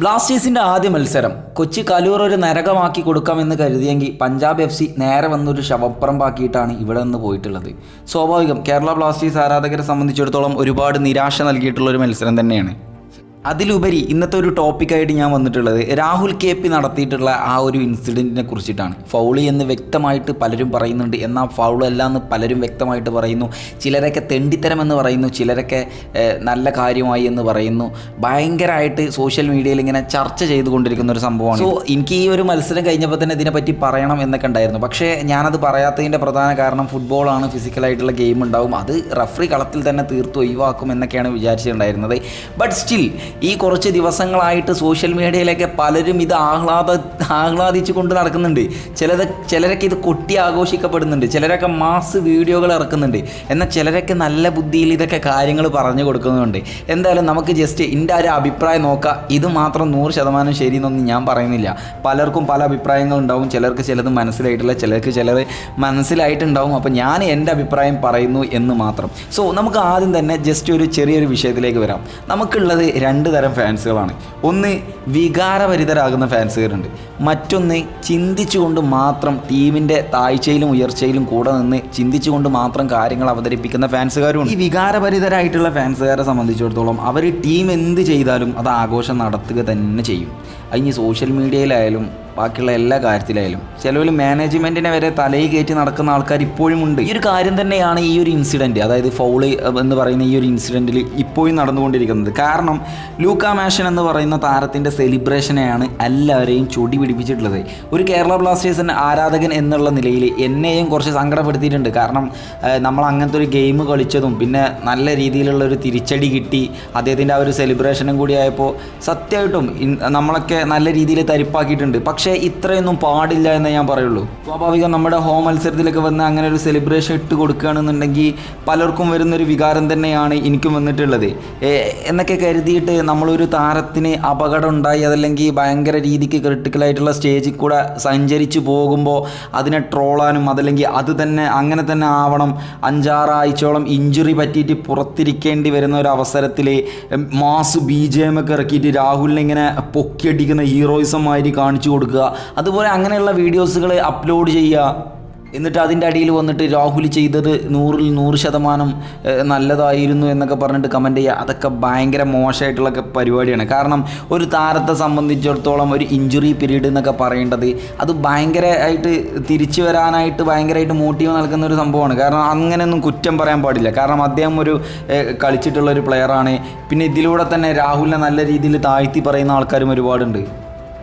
ബ്ലാസ്റ്റേഴ്സിന്റെ ആദ്യ മത്സരം കൊച്ചി കലൂർ ഒരു നരകമാക്കി കൊടുക്കാമെന്ന് കരുതിയെങ്കിൽ പഞ്ചാബ് എഫ് സി നേരെ വന്നൊരു ശവപ്പറമ്പാക്കിയിട്ടാണ് ഇവിടെ നിന്ന് പോയിട്ടുള്ളത്. സ്വാഭാവികം കേരള ബ്ലാസ്റ്റേഴ്സ് ആരാധകരെ സംബന്ധിച്ചിടത്തോളം ഒരുപാട് നിരാശ നൽകിയിട്ടുള്ള ഒരു മത്സരം തന്നെയാണ്. അതിലുപരി ഇന്നത്തെ ഒരു ടോപ്പിക്കായിട്ട് ഞാൻ വന്നിട്ടുള്ളത് രാഹുൽ കെ പി നടത്തിയിട്ടുള്ള ആ ഒരു ഇൻസിഡന്റിനെ കുറിച്ചിട്ടാണ്. ഫൗളി എന്ന് വ്യക്തമായിട്ട് പലരും പറയുന്നുണ്ട്. എന്നാൽ ഫൗളല്ല എന്ന് പലരും വ്യക്തമായിട്ട് പറയുന്നു. ചിലരൊക്കെ തെണ്ടിത്തരം എന്ന് പറയുന്നു. ചിലരൊക്കെ നല്ല കാര്യമായി എന്ന് പറയുന്നു. ഭയങ്കരമായിട്ട് സോഷ്യൽ മീഡിയയിൽ ഇങ്ങനെ ചർച്ച ചെയ്തുകൊണ്ടിരിക്കുന്ന ഒരു സംഭവമാണ് സോ എനിക്ക് ഈ ഒരു മത്സരം കഴിഞ്ഞപ്പോൾ തന്നെ ഇതിനെപ്പറ്റി പറയണം എന്നൊക്കെ ഉണ്ടായിരുന്നു. പക്ഷേ ഞാനത് പറയാത്തതിന്റെ പ്രധാന കാരണം ഫുട്ബോളാണ് ഫിസിക്കലായിട്ടുള്ള ഗെയിം ഉണ്ടാവും. അത് റഫറി കളത്തിൽ തന്നെ തീർത്ത് ഒഴിവാക്കും എന്നൊക്കെയാണ് വിചാരിച്ചിട്ടുണ്ടായിരുന്നത്. ബട്ട് സ്റ്റിൽ ഈ കുറച്ച് ദിവസങ്ങളായിട്ട് സോഷ്യൽ മീഡിയയിലൊക്കെ പലരും ഇത് ആഹ്ലാദ ആഹ്ലാദിച്ചു കൊണ്ട് നടക്കുന്നുണ്ട്. ചിലത് ചിലരൊക്കെ ഇത് കൊട്ടി ആഘോഷിക്കപ്പെടുന്നുണ്ട്. ചിലരൊക്കെ മാസ് വീഡിയോകൾ ഇറക്കുന്നുണ്ട്. എന്നാൽ ചിലരൊക്കെ നല്ല ബുദ്ധിയിൽ ഇതൊക്കെ കാര്യങ്ങൾ പറഞ്ഞു കൊടുക്കുന്നുണ്ട്. എന്തായാലും നമുക്ക് ജസ്റ്റ് എന്റെ ഒരു അഭിപ്രായം നോക്കാം. ഇത് മാത്രം നൂറ് ശതമാനം ശരി എന്നൊന്നും ഞാൻ പറയുന്നില്ല. പലർക്കും പല അഭിപ്രായങ്ങൾ ഉണ്ടാവും. ചിലർക്ക് ചിലത് മനസ്സിലായിട്ടില്ല. ചിലർക്ക് ചിലർ മനസ്സിലായിട്ടുണ്ടാവും. അപ്പോൾ ഞാൻ എന്റെ അഭിപ്രായം പറയുന്നു എന്ന് മാത്രം. സോ നമുക്ക് ആദ്യം തന്നെ ജസ്റ്റ് ഒരു ചെറിയൊരു വിഷയത്തിലേക്ക് വരാം. നമുക്കുള്ളത് രണ്ട് തരം ഫാൻസുകളാണ്. ഒന്ന് വികാരഭരിതരാകുന്ന ഫാൻസുകാരുണ്ട് മറ്റൊന്ന് ചിന്തിച്ചുകൊണ്ട് മാത്രം ടീമിന്റെ താഴ്ചയിലും ഉയർച്ചയിലും കൂടെ നിന്ന് ചിന്തിച്ചുകൊണ്ട് മാത്രം കാര്യങ്ങൾ അവതരിപ്പിക്കുന്ന ഫാൻസുകാരും ഈ വികാരഭരിതരായിട്ടുള്ള ഫാൻസുകാരെ സംബന്ധിച്ചിടത്തോളം അവർ ടീം എന്ത് ചെയ്താലും അത് ആഘോഷം നടത്തുക തന്നെ ചെയ്യും. അതിന് സോഷ്യൽ മീഡിയയിലായാലും ബാക്കിയുള്ള എല്ലാ കാര്യത്തിലായാലും ചിലവിൽ മാനേജ്മെന്റിനെ വരെ തലയിൽ കയറ്റി നടക്കുന്ന ആൾക്കാർ ഇപ്പോഴും ഉണ്ട്. ഈ ഒരു കാര്യം തന്നെയാണ് ഈ ഒരു ഇൻസിഡന്റ് അതായത് ഫൗൾ എന്ന് പറയുന്ന ഈ ഒരു ഇൻസിഡന്റിൽ ഇപ്പോഴും നടന്നുകൊണ്ടിരിക്കുന്നത്. കാരണം ലൂക്ക മാഷൻ എന്ന് പറയുന്ന താരത്തിന്റെ സെലിബ്രേഷനെയാണ് എല്ലാവരെയും ചൊടി പിടിപ്പിച്ചിട്ടുള്ളത്. ഒരു കേരള ബ്ലാസ്റ്റേഴ്സിന്റെ ആരാധകൻ എന്നുള്ള നിലയിൽ എന്നെയും കുറച്ച് സങ്കടപ്പെടുത്തിയിട്ടുണ്ട്. കാരണം നമ്മൾ അങ്ങനത്തെ ഒരു ഗെയിം കളിച്ചതും പിന്നെ നല്ല രീതിയിലുള്ള ഒരു തിരിച്ചടി കിട്ടി. അദ്ദേഹത്തിന്റെ ആ ഒരു സെലിബ്രേഷനും കൂടി ആയപ്പോൾ സത്യമായിട്ടും നമ്മളൊക്കെ നല്ല രീതിയിൽ തരിപ്പാക്കിയിട്ടുണ്ട്. പക്ഷേ ഇത്രയൊന്നും പാടില്ല എന്നേ ഞാൻ പറയുള്ളൂ. സ്വാഭാവികം നമ്മുടെ ഹോം മത്സരത്തിലൊക്കെ വന്ന് അങ്ങനെ ഒരു സെലിബ്രേഷൻ ഇട്ട് കൊടുക്കുകയാണെന്നുണ്ടെങ്കിൽ പലർക്കും വരുന്നൊരു വികാരം തന്നെയാണ് എനിക്കും വന്നിട്ടുള്ളത്. എന്നൊക്കെ കരുതിയിട്ട് നമ്മളൊരു താരത്തിന് അപകടം ഉണ്ടായി അതല്ലെങ്കിൽ ഭയങ്കര രീതിക്ക് ക്രിട്ടിക്കലായിട്ടുള്ള സ്റ്റേജിൽ കൂടെ സഞ്ചരിച്ച് പോകുമ്പോൾ അതിനെ ട്രോളാനും അതല്ലെങ്കിൽ അത് തന്നെ അങ്ങനെ തന്നെ ആവണം. അഞ്ചാറാഴ്ചയോളം ഇഞ്ചുറി പറ്റിയിട്ട് പുറത്തിരിക്കേണ്ടി വരുന്ന ഒരു അവസരത്തിൽ മാസ് ബി ജെ എം ഒക്കെ ഇറക്കിയിട്ട് രാഹുലിനെ ഇങ്ങനെ പൊക്കിയടിക്കുന്ന ഹീറോയിസം മാതിരി കാണിച്ചു കൊടുക്കുക. അതുപോലെ അങ്ങനെയുള്ള വീഡിയോസുകൾ അപ്ലോഡ് ചെയ്യുക. എന്നിട്ട് അതിന്റെ അടിയിൽ വന്നിട്ട് രാഹുൽ ചെയ്തത് നൂറിൽ നൂറ് ശതമാനം നല്ലതായിരുന്നു എന്നൊക്കെ പറഞ്ഞിട്ട് കമന്റ് ചെയ്യുക. അതൊക്കെ ഭയങ്കര മോശമായിട്ടുള്ള പരിപാടിയാണ്. കാരണം ഒരു താരത്തെ സംബന്ധിച്ചിടത്തോളം ഒരു ഇഞ്ചുറി പീരീഡ് എന്നൊക്കെ പറയേണ്ടത് അത് ഭയങ്കരമായിട്ട് തിരിച്ചു വരാനായിട്ട് ഭയങ്കരമായിട്ട് മോട്ടീവ് നൽകുന്ന ഒരു സംഭവമാണ്. കാരണം അങ്ങനെയൊന്നും കുറ്റം പറയാൻ പാടില്ല. കാരണം അദ്ദേഹം ഒരു കളിച്ചിട്ടുള്ള ഒരു പ്ലെയറാണ് പിന്നെ ഇതിലൂടെ തന്നെ രാഹുലിനെ നല്ല രീതിയിൽ താഴ്ത്തി പറയുന്ന ആൾക്കാരും ഒരുപാടുണ്ട്.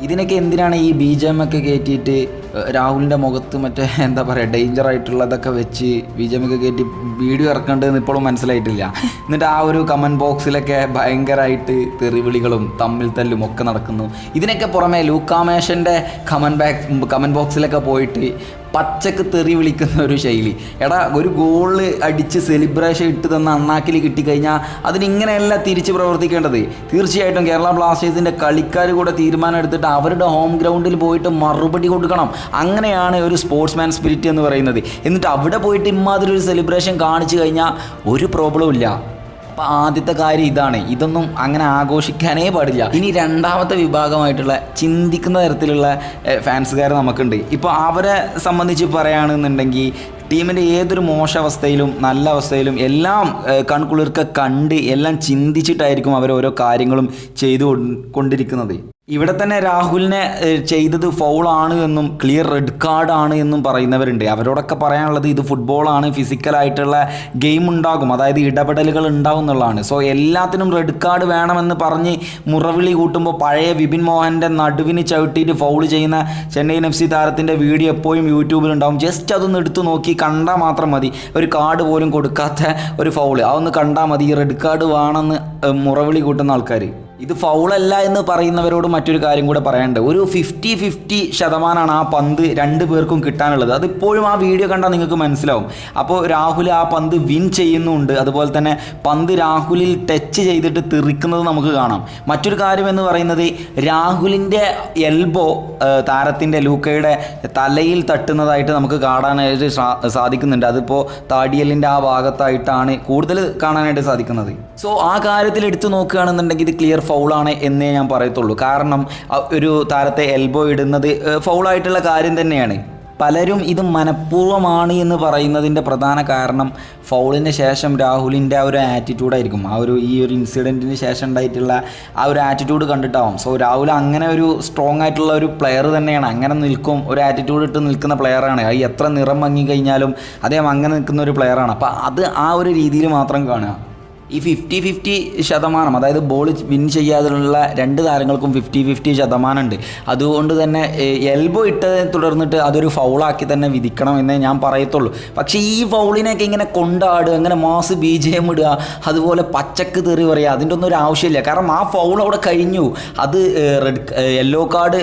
ഇതിനൊക്കെ എന്തിനാണ് ഈ ബി ജെ എം ഒക്കെ കയറ്റിയിട്ട് രാഹുലിന്റെ മുഖത്ത് മറ്റേ എന്താ പറയുക ഡേഞ്ചർ ആയിട്ടുള്ളതൊക്കെ വെച്ച് വിജയമൊക്കെ കയറ്റി വീഡിയോ ഇറക്കേണ്ടതെന്ന് ഇപ്പോഴും മനസ്സിലായിട്ടില്ല. എന്നിട്ട് ആ ഒരു കമന്റ് ബോക്സിലൊക്കെ ഭയങ്കരമായിട്ട് തെറിവിളികളും തമ്മിൽ തല്ലും ഒക്കെ നടക്കുന്നു. ഇതിനൊക്കെ പുറമെ ലൂക്കാമേഷന്റെ കമന്റ് ബാക്ക് കമന്റ് ബോക്സിലൊക്കെ പോയിട്ട് പച്ചക്ക് തെറി വിളിക്കുന്ന ഒരു ശൈലി. എടാ ഒരു ഗോൾ അടിച്ച് സെലിബ്രേഷൻ ഇട്ട് തന്ന അണ്ണാക്കിൽ കിട്ടിക്കഴിഞ്ഞാൽ അതിനിങ്ങനെയല്ല തിരിച്ച് പ്രവർത്തിക്കേണ്ടത്. തീർച്ചയായിട്ടും കേരള ബ്ലാസ്റ്റേഴ്സിന്റെ കളിക്കാർ കൂടെ തീരുമാനം എടുത്തിട്ട് അവരുടെ ഹോം ഗ്രൗണ്ടിൽ പോയിട്ട് മറുപടി കൊടുക്കണം. അങ്ങനെയാണ് ഒരു സ്പോർട്സ്മാൻ സ്പിരിറ്റ് എന്ന് പറയുന്നത്. എന്നിട്ട് അവിടെ പോയിട്ട് ഇമാതിരി ഒരു സെലിബ്രേഷൻ കാണിച്ചു കഴിഞ്ഞാൽ ഒരു പ്രോബ്ലം ഇല്ല. അപ്പം ആദ്യത്തെ കാര്യം ഇതാണ്. ഇതൊന്നും അങ്ങനെ ആഘോഷിക്കാനേ പാടില്ല. ഇനി രണ്ടാമത്തെ വിഭാഗമായിട്ടുള്ള ചിന്തിക്കുന്ന തരത്തിലുള്ള ഫാൻസുകാർ നമുക്കുണ്ട്. ഇപ്പോൾ അവരെ സംബന്ധിച്ച് പറയുകയാണെന്നുണ്ടെങ്കിൽ ടീമിന്റെ ഏതൊരു മോശ അവസ്ഥയിലും നല്ല അവസ്ഥയിലും എല്ലാം കൺകുളിർക്ക കണ്ട് എല്ലാം ചിന്തിച്ചിട്ടായിരിക്കും അവർ ഓരോ കാര്യങ്ങളും ചെയ്തു കൊണ്ടിരിക്കുന്നത്. ഇവിടെ തന്നെ രാഹുലിനെ ചെയ്തത് ഫൗളാണ് എന്നും ക്ലിയർ റെഡ് കാർഡാണ് എന്നും പറയുന്നവരുണ്ട്. അവരോടൊക്കെ പറയാനുള്ളത് ഇത് ഫുട്ബോളാണ് ഫിസിക്കലായിട്ടുള്ള ഗെയിം ഉണ്ടാകും. അതായത് ഇടപെടലുകൾ ഉണ്ടാകും എന്നുള്ളതാണ്. സോ എല്ലാത്തിനും റെഡ് കാർഡ് വേണമെന്ന് പറഞ്ഞ് മുറവിളി കൂട്ടുമ്പോൾ പഴയ വിപിൻ മോഹന്റെ നടുവിന് ചവിട്ടിയിട്ട് ഫൗൾ ചെയ്യുന്ന ചെന്നൈയിൻ എഫ് സി താരത്തിന്റെ വീഡിയോ എപ്പോഴും യൂട്യൂബിലുണ്ടാവും ജസ്റ്റ് അതൊന്ന് എടുത്തു നോക്കി കണ്ടാൽ മാത്രം മതി. ഒരു കാർഡ് പോലും കൊടുക്കാത്ത ഒരു ഫൗൾ അതൊന്ന് കണ്ടാൽ മതി. റെഡ് കാർഡ് വേണമെന്ന് മുറവിളി കൂട്ടുന്ന ആൾക്കാർ ഇത് ഫൗളല്ല എന്ന് പറയുന്നവരോട് മറ്റൊരു കാര്യം കൂടെ പറയാനുണ്ട്. ഒരു ഫിഫ്റ്റി ഫിഫ്റ്റി ശതമാനമാണ് ആ പന്ത് രണ്ട് പേർക്കും കിട്ടാനുള്ളത്. അതിപ്പോഴും ആ വീഡിയോ കണ്ടാൽ നിങ്ങൾക്ക് മനസ്സിലാവും. അപ്പോൾ രാഹുൽ ആ പന്ത് വിൻ ചെയ്യുന്നുണ്ട്. അതുപോലെ തന്നെ പന്ത് രാഹുലിൽ ടച്ച് ചെയ്തിട്ട് തെറിക്കുന്നത് നമുക്ക് കാണാം. മറ്റൊരു കാര്യം എന്ന് പറയുന്നത് രാഹുലിന്റെ എൽബോ താരത്തിന്റെ ലൂക്കയുടെ തലയിൽ തട്ടുന്നതായിട്ട് നമുക്ക് കാണാനായിട്ട് സാധിക്കുന്നുണ്ട്. അതിപ്പോൾ താടിയലിന്റെ ആ ഭാഗത്തായിട്ടാണ് കൂടുതൽ കാണാനായിട്ട് സാധിക്കുന്നത്. സോ ആ കാര്യത്തിൽ എടുത്തു നോക്കുകയാണെന്നുണ്ടെങ്കിൽ ഇത് ക്ലിയർ ഫൗളാണ് എന്നേ ഞാൻ പറയത്തുള്ളൂ. കാരണം ഒരു താരത്തെ എൽബോ ഇടുന്നത് ഫൗളായിട്ടുള്ള കാര്യം തന്നെയാണ്. പലരും ഇത് മനഃപൂർവമാണ് എന്ന് പറയുന്നതിന്റെ പ്രധാന കാരണം ഫൗളിന് ശേഷം രാഹുലിന്റെ ആ ഒരു ആറ്റിറ്റ്യൂഡായിരിക്കും ആ ഒരു ഈ ഒരു ഇൻസിഡന്റിന് ശേഷം ഉണ്ടായിട്ടുള്ള ആ ഒരു ആറ്റിറ്റ്യൂഡ് കണ്ടിട്ടാവും. സോ രാഹുൽ അങ്ങനെ ഒരു സ്ട്രോങ് ആയിട്ടുള്ള ഒരു പ്ലെയർ തന്നെയാണ്. അങ്ങനെ നിൽക്കും ഒരു ആറ്റിറ്റ്യൂഡ് ഇട്ട് നിൽക്കുന്ന പ്ലെയറാണ് അത് എത്ര നിറം മങ്ങി കഴിഞ്ഞാലും അദ്ദേഹം അങ്ങനെ നിൽക്കുന്ന ഒരു പ്ലെയറാണ് അപ്പോൾ അത് ആ ഒരു രീതിയിൽ മാത്രം കാണുക. ഈ ഫിഫ്റ്റി ഫിഫ്റ്റി ശതമാനം അതായത് ബോൾ വിൻ ചെയ്യാതുള്ള രണ്ട് താരങ്ങൾക്കും ഫിഫ്റ്റി ഫിഫ്റ്റി ശതമാനം ഉണ്ട് അതുകൊണ്ട് തന്നെ എൽബോ ഇട്ടതിനെ തുടർന്നിട്ട് അതൊരു ഫൗളാക്കി തന്നെ വിധിക്കണം എന്നേ ഞാൻ പറയത്തുള്ളൂ. പക്ഷേ ഈ ഫൗളിനെയൊക്കെ ഇങ്ങനെ കൊണ്ടാടുക അങ്ങനെ മാസ് ബി ജെ എം ഇടുക അതുപോലെ പച്ചക്ക് തെറി പറയുക അതിന്റെ ഒന്നും ഒരു ആവശ്യമില്ല. കാരണം ആ ഫൗൾ അവിടെ കഴിഞ്ഞു. അത് റെഡ് യെല്ലോ കാർഡ്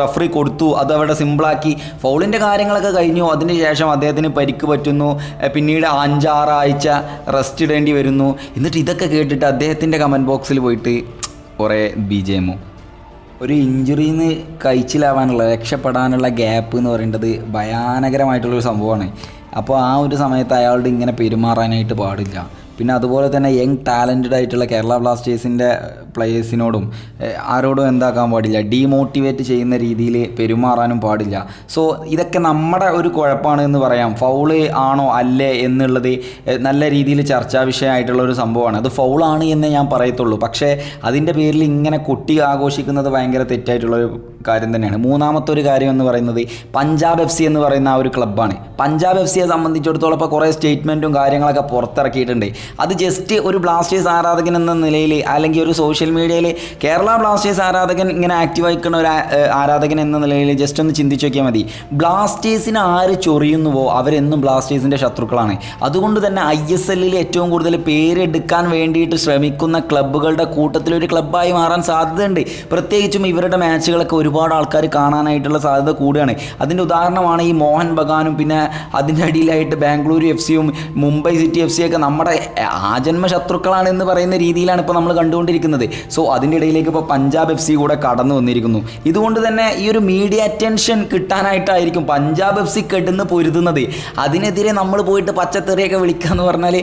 റഫറി കൊടുത്തു. അത് അവിടെ സിമ്പിളാക്കി ഫൗളിന്റെ കാര്യങ്ങളൊക്കെ കഴിഞ്ഞു. അതിന് ശേഷം അദ്ദേഹത്തിന് പരിക്ക് പറ്റുന്നു. പിന്നീട് അഞ്ചാറാഴ്ച റെസ്റ്റ് ഇടേണ്ടി വരുന്നു. എന്നിട്ട് ഇതൊക്കെ കേട്ടിട്ട് അദ്ദേഹത്തിന്റെ കമന്റ് ബോക്സിൽ പോയിട്ട് കുറേ ബി ജെ എമ്മോ ഒരു ഇഞ്ചുറിയിൽ നിന്ന് കഴിച്ചിലാവാനുള്ള രക്ഷപ്പെടാനുള്ള ഗ്യാപ്പ് എന്ന് പറയേണ്ടത് ഭയാനകരമായിട്ടുള്ളൊരു സംഭവമാണ്. അപ്പോൾ ആ ഒരു സമയത്ത് അയാളുടെ ഇങ്ങനെ പെരുമാറാനായിട്ട് പാടില്ല. പിന്നെ അതുപോലെ തന്നെ യങ് ടാലന്റഡ് ആയിട്ടുള്ള കേരള ബ്ലാസ്റ്റേഴ്സിന്റെ പ്ലേയേഴ്സിനോടും ആരോടും എന്താക്കാൻ പാടില്ല. ഡീമോട്ടിവേറ്റ് ചെയ്യുന്ന രീതിയിൽ പെരുമാറാനും പാടില്ല. സോ ഇതൊക്കെ നമ്മുടെ ഒരു കുഴപ്പമാണ് എന്ന് പറയാം. ഫൗൾ ആണോ അല്ലേ എന്നുള്ളത് നല്ല രീതിയിൽ ചർച്ചാ വിഷയമായിട്ടുള്ള ഒരു സംഭവമാണ്. അത് ഫൗളാണ് എന്നേ ഞാൻ പറയത്തുള്ളൂ. പക്ഷേ അതിന്റെ പേരിൽ ഇങ്ങനെ കുട്ടി ആഘോഷിക്കുന്നത് ഭയങ്കര തെറ്റായിട്ടുള്ളൊരു കാര്യം തന്നെയാണ്. മൂന്നാമത്തെ ഒരു കാര്യം എന്ന് പറയുന്നത് പഞ്ചാബ് എഫ് സി എന്ന് പറയുന്ന ആ ഒരു ക്ലബ്ബാണ്. പഞ്ചാബ് എഫ് സിയെ സംബന്ധിച്ചിടത്തോളം ഇപ്പോൾ കുറേ സ്റ്റേറ്റ്മെന്റും കാര്യങ്ങളൊക്കെ പുറത്തിറക്കിയിട്ടുണ്ട്. അത് ജസ്റ്റ് ഒരു ബ്ലാസ്റ്റേഴ്സ് ആരാധകൻ എന്ന നിലയിൽ അല്ലെങ്കിൽ ഒരു സോഷ്യൽ മീഡിയയിൽ കേരള ബ്ലാസ്റ്റേഴ്സ് ആരാധകൻ ഇങ്ങനെ ആക്റ്റീവ് ആയിക്കുന്ന ഒരു ആരാധകൻ എന്ന നിലയിൽ ജസ്റ്റ് ഒന്ന് ചിന്തിച്ച് നോക്കിയാൽ മതി. ബ്ലാസ്റ്റേഴ്സിനെ ആര് ചൊറിയുന്നുവോ അവരെന്നും ബ്ലാസ്റ്റേഴ്സിന്റെ ശത്രുക്കളാണ്. അതുകൊണ്ട് തന്നെ ഐ എസ് എല്ലിൽ ഏറ്റവും കൂടുതൽ പേരെടുക്കാൻ വേണ്ടിയിട്ട് ശ്രമിക്കുന്ന ക്ലബ്ബുകളുടെ കൂട്ടത്തിൽ ഒരു ക്ലബ്ബായി മാറാൻ സാധ്യതയുണ്ട്. പ്രത്യേകിച്ചും ഇവരുടെ മാച്ചുകളൊക്കെ ഒരുപാട് ആൾക്കാർ കാണാനായിട്ടുള്ള സാധ്യത കൂടുകയാണ് അതിന്റെ ഉദാഹരണമാണ് ഈ മോഹൻ ബഗാനും പിന്നെ അതിന്റെ അടിയിലായിട്ട് ബാംഗ്ലൂരു എഫ് സിയും മുംബൈ സിറ്റി എഫ് സിയൊക്കെ നമ്മുടെ ആജന്മ ശത്രുക്കളാണ് എന്ന് പറയുന്ന രീതിയിലാണ് ഇപ്പോൾ നമ്മൾ കണ്ടുകൊണ്ടിരിക്കുന്നത്. സോ അതിന്റെ ഇടയിലേക്ക് ഇപ്പോൾ പഞ്ചാബ് എഫ് സി കൂടെ കടന്നു വന്നിരിക്കുന്നു. ഇതുകൊണ്ട് തന്നെ ഈ ഒരു മീഡിയ അറ്റൻഷൻ കിട്ടാനായിട്ടായിരിക്കും പഞ്ചാബ് എഫ് സി കെടുന്ന് പൊരുതുന്നത്. അതിനെതിരെ നമ്മൾ പോയിട്ട് പച്ചത്തെറിയൊക്കെ വിളിക്കുക എന്ന് പറഞ്ഞാൽ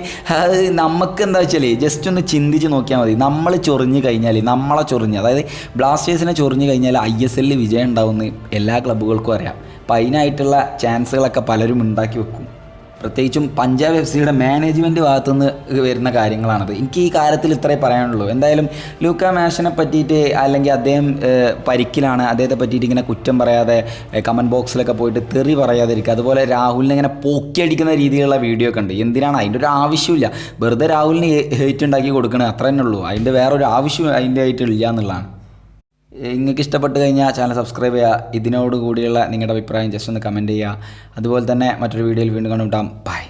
നമുക്ക് എന്താ വെച്ചാൽ ജസ്റ്റ് ഒന്ന് ചിന്തിച്ച് നോക്കിയാൽ മതി. നമ്മൾ ചൊറിഞ്ഞ് കഴിഞ്ഞാൽ നമ്മളെ ചൊറിഞ്ഞ് അതായത് ബ്ലാസ്റ്റേഴ്സിനെ ചൊറിഞ്ഞ് കഴിഞ്ഞാൽ ഐ എസ് എല്ലിൽ വിജയം ഉണ്ടാവുമെന്ന് എല്ലാ ക്ലബ്ബുകൾക്കും അറിയാം. അപ്പം അതിനായിട്ടുള്ള ചാൻസുകളൊക്കെ പലരും ഉണ്ടാക്കി വെക്കും. പ്രത്യേകിച്ചും പഞ്ചാബ് എഫ് സിയുടെ മാനേജ്മെന്റ് ഭാഗത്തുനിന്ന് വരുന്ന കാര്യങ്ങളാണത്. എനിക്ക് ഈ കാര്യത്തിൽ ഇത്രേ പറയാനുള്ളൂ. എന്തായാലും ലൂക്ക മാഷനെ പറ്റിയിട്ട് അല്ലെങ്കിൽ അദ്ദേഹം പരിക്കിലാണ് അദ്ദേഹത്തെ പറ്റിയിട്ട് ഇങ്ങനെ കുറ്റം പറയാതെ കമന്റ് ബോക്സിലൊക്കെ പോയിട്ട് തെറി പറയാതിരിക്കുക. അതുപോലെ രാഹുലിനെ ഇങ്ങനെ പൊക്കിയടിക്കുന്ന രീതിയിലുള്ള വീഡിയോ ഒക്കെ ഉണ്ട്. എന്തിനാണ്? അതിന്റെ ഒരു ആവശ്യമില്ല വെറുതെ രാഹുലിന് ഹേറ്റ് ഉണ്ടാക്കി കൊടുക്കണത് അത്ര തന്നെ ഉള്ളൂ. അതിന്റെ വേറൊരു ആവശ്യം അതിന്റെ ആയിട്ടില്ല എന്നുള്ളതാണ്. നിങ്ങൾക്ക് ഇഷ്ടപ്പെട്ട് കഴിഞ്ഞാൽ ചാനൽ സബ്സ്ക്രൈബ് ചെയ്യുക. ഇതിനോട് കൂടിയുള്ള നിങ്ങളുടെ അഭിപ്രായം ജസ്റ്റ് ഒന്ന് കമന്റ് ചെയ്യുക. അതുപോലെ തന്നെ മറ്റൊരു വീഡിയോയിൽ വീണ്ടും കണ്ടുമുട്ടാം ബൈ